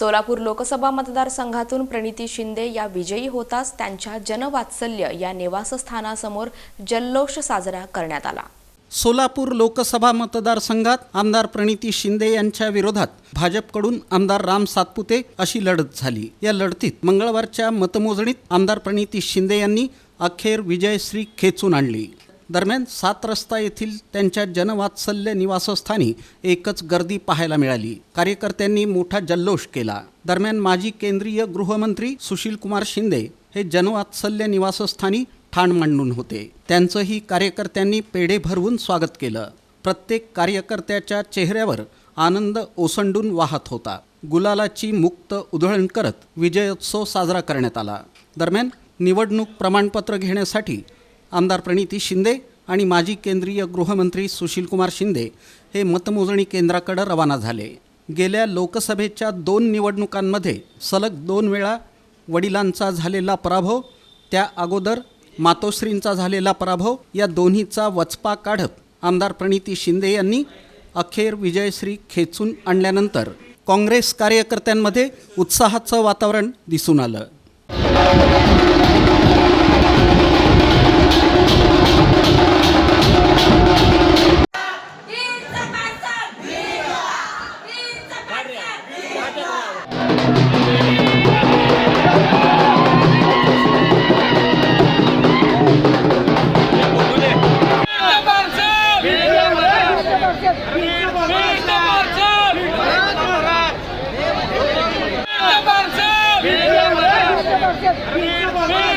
सोलापूर लोकसभा मतदारसंघातून प्रणिती शिंदे या विजयी होताच त्यांच्या जनवात्सल्य या निवासस्थानासमोर जल्लोष साजरा करण्यात आला. सोलापूर लोकसभा मतदारसंघात आमदार प्रणिती शिंदे यांच्या विरोधात भाजपकडून आमदार राम सातपुते अशी लढत झाली. या लढतीत मंगळवारच्या मतमोजणीत आमदार प्रणिती शिंदे यांनी अखेर विजयश्री खेचून आणली. दरम्यान सात रस्ता येथील त्यांच्या जनवात्सल्य निवासस्थानी एकच गर्दी पाहायला मिळाली. कार्यकर्त्यांनी मोठा जल्लोष केला. दरम्यान माजी केंद्रीय गृहमंत्री सुशील कुमार शिंदे हे जनवात्सल्य निवासस्थानी ठाण मांडून होते. त्यांचंही कार्यकर्त्यांनी पेढे भरवून स्वागत केलं. प्रत्येक कार्यकर्त्याच्या चेहऱ्यावर आनंद ओसंडून वाहत होता. गुलालाची मुक्त उधळण करत विजयोत्सव साजरा करण्यात आला. दरम्यान निवडणूक प्रमाणपत्र घेण्यासाठी आमदार प्रणिती शिंदे आणि माजी केंद्रीय गृहमंत्री सुशीलकुमार शिंदे हे मतमोजणी केंद्राकडे रवाना झाले. गेल्या लोकसभेच्या दोन निवडणुकांमध्ये सलग दोन वेळा वडिलांचा झालेला पराभव त्या अगोदर मातोश्रींचा झालेला पराभव या दोन्हीचा वचपा काढत आमदार प्रणिती शिंदे यांनी अखेर विजयश्री खेचून आणल्यानंतर काँग्रेस कार्यकर्त्यांमध्ये उत्साहाचं वातावरण दिसून आलं. Vem, vem, vem!